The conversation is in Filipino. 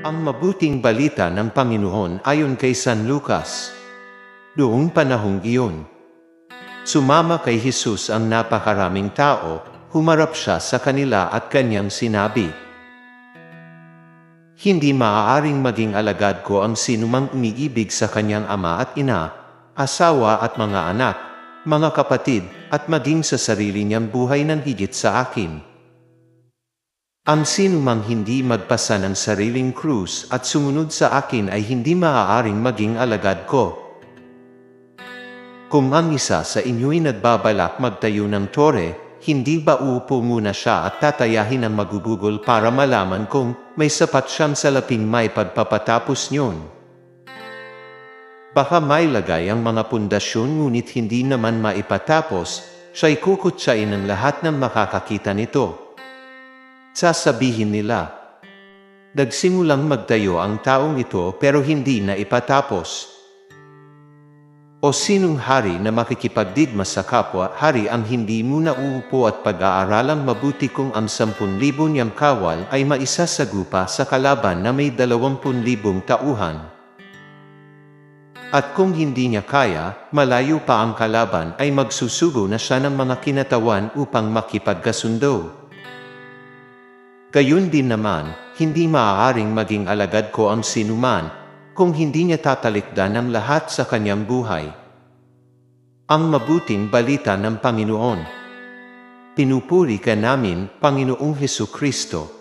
Ang mabuting balita ng Panginoon ayon kay San Lucas. Noong panahong iyon, sumama kay Jesus ang napakaraming tao, humarap siya sa kanila at kanyang sinabi, Hindi maaaring maging alagad ko ang sinumang umiibig sa kanyang ama at ina, asawa at mga anak, mga kapatid, at maging sa sarili niyang buhay ng higit sa akin. Ang sinumang hindi magpasa ng sariling krus at sumunod sa akin ay hindi maaaring maging alagad ko. Kung ang isa sa inyo'y nagbabalak magtayo ng tore, hindi ba uupo muna siya at tatayahin ang magubugol para malaman kung may sapat siyang salaping may pagpapatapos niyon? Baka may lagay ang mga pundasyon ngunit hindi naman maipatapos, siya'y kukutsain ng lahat ng makakakita nito. Sasabihin nila, Nagsimulang magtayo ang taong ito pero hindi na ipatapos. O sinong hari na makikipagdigma sa kapwa, hari ang hindi muna uupo at pag-aaralang mabuti kung ang sampun libo niyang kawal ay maisasagupa sa kalaban na may dalawampun libong tauhan. At kung hindi niya kaya, malayo pa ang kalaban ay magsusugo na siya ng mga kinatawan upang makipagkasundo. Gayun din naman, hindi maaaring maging alagad ko ang sinuman, kung hindi niya tatalikdan ang lahat sa kanyang buhay. Ang mabuting balita ng Panginoon. Pinupuri ka namin, Panginoong Heso Kristo.